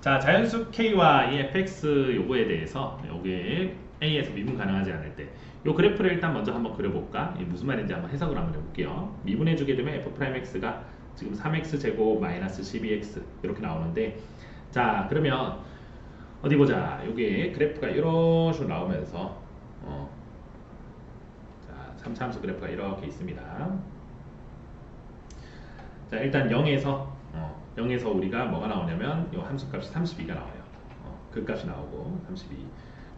자, 자연수 K와 이 fx 요거에 대해서 요게 A에서 미분 가능하지 않을 때 요 그래프를 일단 먼저 한번 그려볼까? 이게 무슨 말인지 한번 해석을 한번 해볼게요. 미분해주게 되면 f'x가 지금 3x 제곱 마이너스 12x 이렇게 나오는데 자 그러면 어디 보자. 요게 그래프가 이런 식으로 나오면서 어, 자 3차함수 그래프가 이렇게 있습니다. 자 일단 0에서 어, 0에서 우리가 뭐가 나오냐면 요 함수값이 32가 나와요. 어, 그 값이 나오고 32.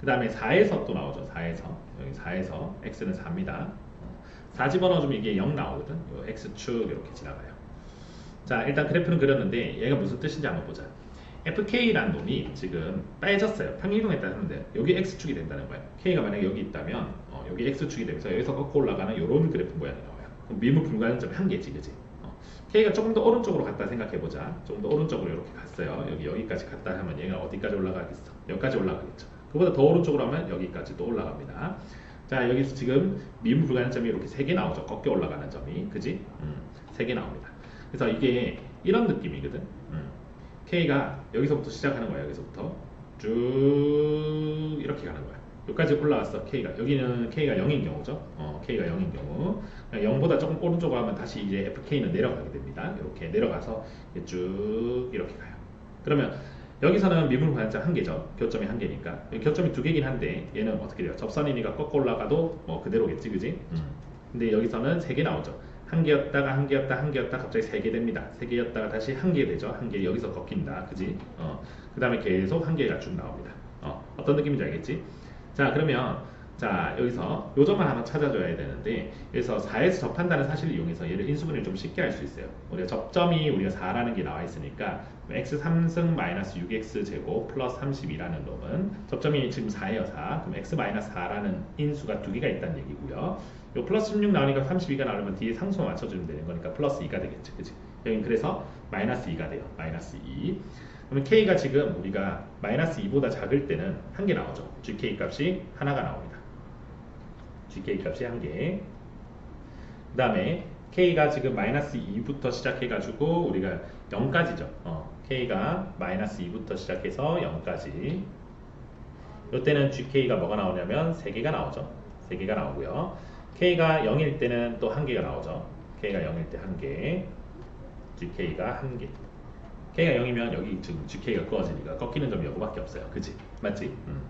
그 다음에 4에서 또 나오죠. 4에서 여기 4에서 x는 4입니다. 어, 4 집어넣어주면 이게 0 나오거든. 요 x축 이렇게 지나가요. 자 일단 그래프는 그렸는데 얘가 무슨 뜻인지 한번 보자. FK라는 놈이 지금 빠졌어요. 평행이동했다 하는데 여기 X축이 된다는 거예요. K가 만약에 여기 있다면 어, 여기 X축이 되면서 여기서 꺾고 올라가는 이런 그래프 모양이 나와요. 그럼 미분 불가능 점이 한 개지, 그지? 어, K가 조금 더 오른쪽으로 갔다 생각해보자. 조금 더 오른쪽으로 이렇게 갔어요. 여기 여기까지 갔다 하면 얘가 어디까지 올라가겠어? 여기까지 올라가겠죠. 그보다 더 오른쪽으로 하면 여기까지 또 올라갑니다. 자 여기서 지금 미분 불가능 점이 이렇게 세 개 나오죠. 꺾여 올라가는 점이, 그지? 음, 세 개 나옵니다. 그래서 이게 이런 느낌이거든. 음. K가 여기서부터 시작하는 거야. 여기서부터 쭉 이렇게 가는 거야. 여기까지 올라왔어. K가 여기는 K가 0인 경우죠. 어, K가 0인 경우 0보다 조금 오른쪽으로 하면 다시 이제 FK는 내려가게 됩니다. 이렇게 내려가서 쭉 이렇게 가요. 그러면 여기서는 미분 관점 한 개죠. 교점이 한 개니까 교점이 두 개긴 한데 얘는 어떻게 돼요? 접선이니까 꺾어 올라가도 뭐 그대로겠지, 그지? 음. 근데 여기서는 세 개 나오죠. 한 개였다가 한 개였다 한 개였다 갑자기 세 개 됩니다. 세 개였다가 다시 한 개 되죠. 한 개 여기서 꺾인다. 그지? 어. 그 다음에 계속 한 개가 쭉 나옵니다. 어. 어떤 느낌인지 알겠지? 자 그러면 자 여기서 요점만 한번 찾아줘야 되는데 그래서 4에서 접한다는 사실을 이용해서 얘를 인수분해를 좀 쉽게 할 수 있어요. 우리가 접점이 우리가 4라는 게 나와 있으니까 x 3승 마이너스 6x 제곱 플러스 32라는 놈은 접점이 지금 4예요 4 그럼 x 마이너스 4라는 인수가 두 개가 있다는 얘기고요. 요 플러스 16 나오니까 32가 나오면 뒤에 상수 맞춰주면 되는 거니까 플러스 2가 되겠죠. 그치? 여긴 그래서 마이너스 2가 돼요. 마이너스 2. 그러면 k가 지금 우리가 마이너스 2보다 작을 때는 한 개 나오죠. gk 값이 하나가 나옵니다. gk 값이 한 개. 그 다음에 k가 지금 마이너스 2부터 시작해가지고 우리가 0까지죠. 어, k가 마이너스 2부터 시작해서 0까지. 이때는 gk가 뭐가 나오냐면 3개가 나오죠. 3개가 나오고요. k가 0일 때는 또한 개가 나오죠. k가 0일 때한 개, gk가 한 개. K가 0이면 여기 지금 gk가 꺼지니까 꺾이는 점이 요거밖에 없어요. 그지? 맞지? 음.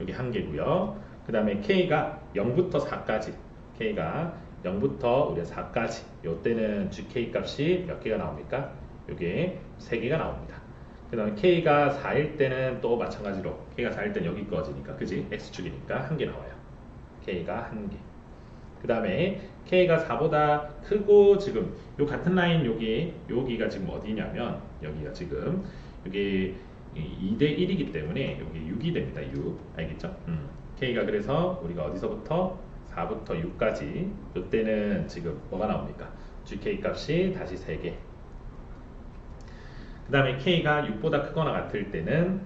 여기 한 개고요. 그 다음에 k가 0부터 4까지. k가 0부터 우리가 4까지. 요때는 gk 값이 몇 개가 나옵니까? 요게 3개가 나옵니다. 그 다음에 k가 4일 때는 또 마찬가지로 k가 4일 때는 여기 꺼지니까 그지? x축이니까 한 개 나와요. k가 한 개. 그 다음에 K가 4보다 크고 지금 요 같은 라인 여기 여기가 지금 어디냐면 여기가 지금 여기 2대 1이기 때문에 여기 6이 됩니다. 6 알겠죠? 음. K가 그래서 우리가 어디서부터 4부터 6까지 이때는 지금 뭐가 나옵니까? GK 값이 다시 3개 그 다음에 K가 6보다 크거나 같을 때는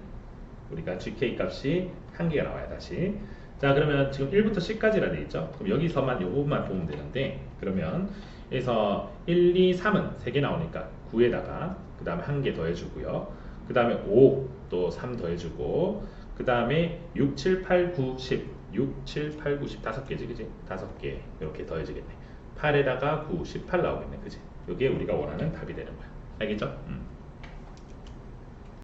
우리가 GK 값이 한 개가 나와요 다시 자 그러면 지금 1부터 10까지라 되어 있죠 그럼 여기서만 요 부분만 보면 되는데 그러면 여기서 1, 2, 3은 3개 나오니까 9에다가 그 다음에 한개 더해주고요 그 다음에 5 또 3 더해주고 그 다음에 6, 7, 8, 9, 10 6, 7, 8, 9, 10 다섯 개지 그지? 다섯 개 이렇게 더해지겠네 8에다가 9, 18 나오겠네 그지? 이게 우리가 원하는 답이 되는 거야 알겠죠? 음.